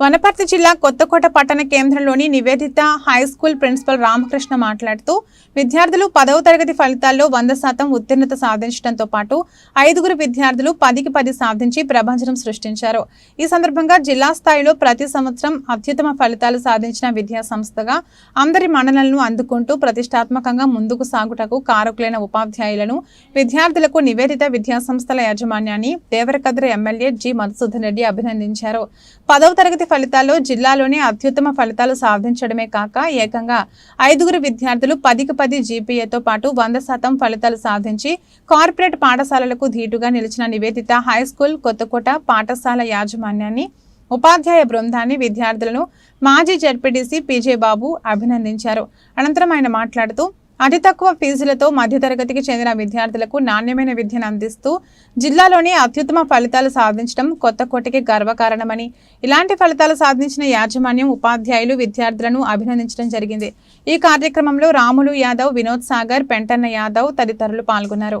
వనపర్తి జిల్లా కొత్తకోట పట్టణ కేంద్రంలోని Nivedita high school principal Ramakrishna మాట్లాడుతూ విద్యార్థులు పదవ తరగతి ఫలితాల్లో వంద శాతం ఉత్తీర్ణత సాధించడంతో పాటు ఐదుగురు విద్యార్థులు పదికి పది సాధించి ప్రభంజనం సృష్టించారు. ఈ సందర్భంగా జిల్లా స్థాయిలో ప్రతి సంవత్సరం అత్యుత్తమ ఫలితాలు సాధించిన విద్యా సంస్థగా అందరి మన్ననలను అందుకుంటూ ప్రతిష్టాత్మకంగా ముందుకు సాగుటకు కారకులైన ఉపాధ్యాయులను విద్యార్థులకు నివేదిత విద్యా సంస్థల యాజమాన్యాన్ని దేవరకద్ర ఎమ్మెల్యే జి. మధుసూదన్ రెడ్డి అభినందించారు. పదవ తరగతి ఫలితాల్లో జిల్లాలోనే అత్యుత్తమ ఫలితాలు సాధించడమే కాక ఏకంగా ఐదుగురు విద్యార్థులు పదికి పది జీపీఏతో పాటు వంద శాతం ఫలితాలు సాధించి కార్పొరేట్ పాఠశాలలకు ధీటుగా నిలిచిన నివేదిత హై స్కూల్ కొత్తకోట పాఠశాల యాజమాన్యాన్ని ఉపాధ్యాయ బృందాన్ని విద్యార్థులను మాజీ జడ్పీటీసీ పీజే బాబు అభినందించారు. అనంతరం ఆయన మాట్లాడుతూ అతి తక్కువ ఫీజులతో మధ్యతరగతికి చెందిన విద్యార్థులకు నాణ్యమైన విద్యను అందిస్తూ జిల్లాలోని అత్యుత్తమ ఫలితాలు సాధించడం కొత్త కోటకి గర్వకారణమని ఇలాంటి ఫలితాలు సాధించిన యాజమాన్యం ఉపాధ్యాయులు విద్యార్థులను అభినందించడం జరిగింది. ఈ కార్యక్రమంలో రాములు యాదవ్ వినోద్ సాగర్ పెంటన్న యాదవ్ తదితరులు పాల్గొన్నారు.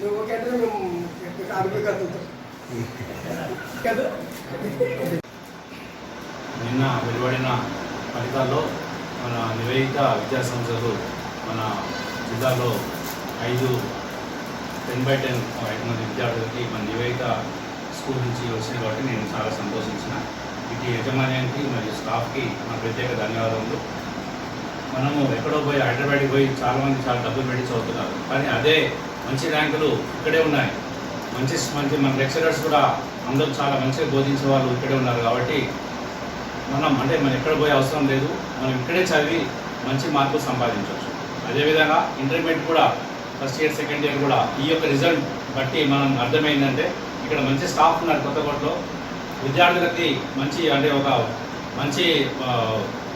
నువ్వు కంటే మేము ఆరోగ్య కలుగుతాం కదా నిన్న వెలువడిన ఫలితాల్లో మన నివేదిత విద్యా సంస్థలు మన జిల్లాలో ఐదు టెన్ బై టెన్ ఐదు మంది విద్యార్థులకి మన నివేదిత స్కూల్ నుంచి వచ్చినాయి కాబట్టి నేను చాలా సంతోషించిన. వీటి యజమాన్యానికి మరియు స్టాఫ్కి నా ప్రత్యేక ధన్యవాదములు. మనము ఎక్కడో పోయి హైదరాబాద్కి పోయి చాలామంది చాలా డబ్బులు పెట్టి చదువుతున్నారు. కానీ అదే మంచి ర్యాంకులు ఇక్కడే ఉన్నాయి. మంచి మంచి మన లెక్చరర్స్ కూడా అందరూ చాలా మంచిగా బోధించే వాళ్ళు ఇక్కడే ఉన్నారు కాబట్టి మనం అంటే మనం ఎక్కడ పోయే అవసరం లేదు. మనం ఇక్కడే చదివి మంచి మార్కులు సంపాదించవచ్చు అదేవిధంగా ఇంటర్మీడియట్ కూడా ఫస్ట్ ఇయర్ సెకండ్ ఇయర్ కూడా ఈ యొక్క రిజల్ట్ బట్టి మనం అర్థమైందంటే ఇక్కడ మంచి స్టాఫ్ ఉన్నారు కొత్తకోటలో. విద్యార్థులకి మంచి అంటే ఒక మంచి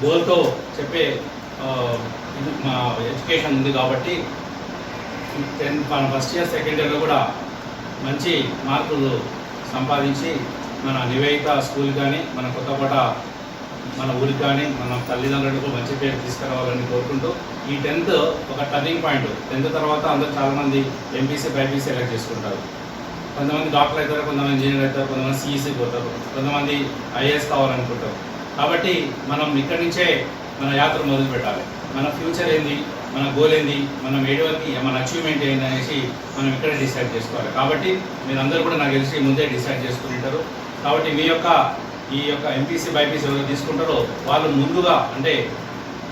గోల్తో చెప్పే ఇది మా ఎడ్యుకేషన్ ఉంది కాబట్టి టెన్త్ మన ఫస్ట్ ఇయర్ సెకండ్ ఇయర్లో కూడా మంచి మార్కులు సంపాదించి మన నివేదిత స్కూల్ కానీ మన కొత్తకోట మన ఊరికి కానీ మన తల్లిదండ్రులకు మంచి పేరు తీసుకురావాలని కోరుకుంటూ ఈ టెన్త్ ఒక టర్నింగ్ పాయింట్. టెన్త్ తర్వాత అందరూ చాలామంది ఎంపీసీ బైపీసీ ఎలక్ట్ చేసుకుంటారు. కొంతమంది డాక్టర్ అవుతారు కొంతమంది ఇంజనీర్ అవుతారు కొంతమంది సిఈసీ పోతారు కొంతమంది ఐఏఎస్ కావాలనుకుంటారు. కాబట్టి మనం ఇక్కడి నుంచే మన యాత్ర మొదలు పెట్టాలి. మన ఫ్యూచర్ ఏంది మన గోల్ ఏంది మనం ఏడు వరకు మన అచీవ్మెంట్ ఏంది అనేసి మనం ఇక్కడే డిసైడ్ చేసుకోవాలి. కాబట్టి మీరందరూ కూడా నాకు తెలిసి ముందే డిసైడ్ చేసుకుంటారు కాబట్టి మీ యొక్క ఈ యొక్క ఎంపీసీ బైపీసీ ఎవరు తీసుకుంటారో వాళ్ళు ముందుగా అంటే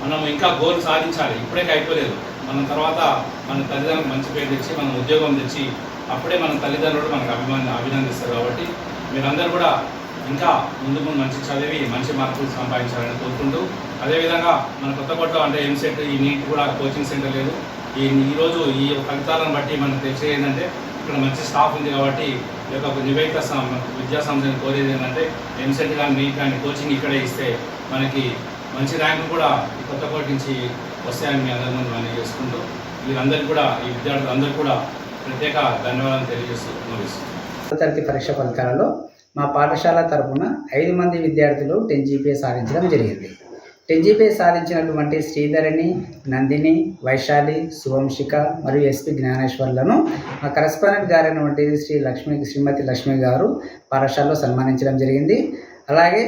మనం ఇంకా గోల్ సాధించాలి. ఇప్పుడే అయిపోలేదు. మనం తర్వాత మన తల్లిదండ్రులకు మంచి పేరు తెచ్చి మనం ఉద్యోగం తెచ్చి అప్పుడే మన తల్లిదండ్రులు మనకు అభిమాని అభినందిస్తారు కాబట్టి మీరందరూ కూడా ఇంకా ముందు ముందు మంచి చదివి మంచి మార్కులు సంపాదించాలని కోరుకుంటూ అదేవిధంగా మన కొత్తకోట అంటే ఎంసెట్ ఈ నీట్ కూడా కోచింగ్ సెంటర్ లేదు. ఈ ఈరోజు ఈ ఫలితాలను బట్టి మనకు తెలిసేది ఏంటంటే ఇక్కడ మంచి స్టాఫ్ ఉంది కాబట్టి ఈ యొక్క నివేదిక విద్యా సంస్థను కోరేది ఏంటంటే ఎంసెట్ కానీ నీట్ కానీ కోచింగ్ ఇక్కడే ఇస్తే మనకి మంచి ర్యాంకులు కూడా ఈ నుంచి వస్తాయని మీ అందరి ముందు మనం చేసుకుంటూ వీరందరికీ కూడా ఈ విద్యార్థులందరూ కూడా ప్రత్యేక ధన్యవాదాలు తెలియజేస్తూ తరగతి పరీక్ష ఫలితాలలో మా పాఠశాల తరఫున ఐదు మంది విద్యార్థులు టెన్ జీపీఏ సాధించడం జరిగింది. టెన్ జీపీఏ సాధించినటువంటి శ్రీధరిణి నందిని వైశాలి శుభంశిక మరియు ఎస్పి జ్ఞానేశ్వర్లను మా కరస్పాండెంట్ గారైనటువంటి శ్రీ లక్ష్మి శ్రీమతి లక్ష్మి గారు పాఠశాలలో సన్మానించడం జరిగింది. అలాగే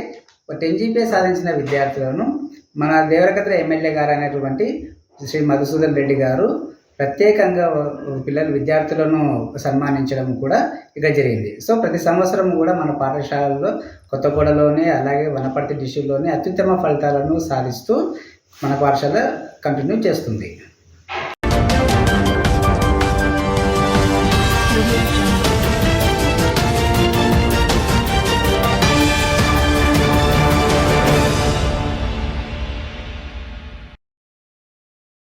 టెన్ జీపీఏ సాధించిన విద్యార్థులను మన దేవరకద్ర ఎమ్మెల్యే గారు అనేటువంటి శ్రీ మధుసూదన్ రెడ్డి గారు ప్రత్యేకంగా పిల్లలు విద్యార్థులను సన్మానించడం కూడా ఇక్కడ జరిగింది. సో ప్రతి సంవత్సరం కూడా మన పాఠశాలలో కొత్తగూడలోనే అలాగే వనపర్తి డిస్టిక్లోనే అత్యుత్తమ ఫలితాలను సాధిస్తూ మన పాఠశాల కంటిన్యూ చేస్తుంది.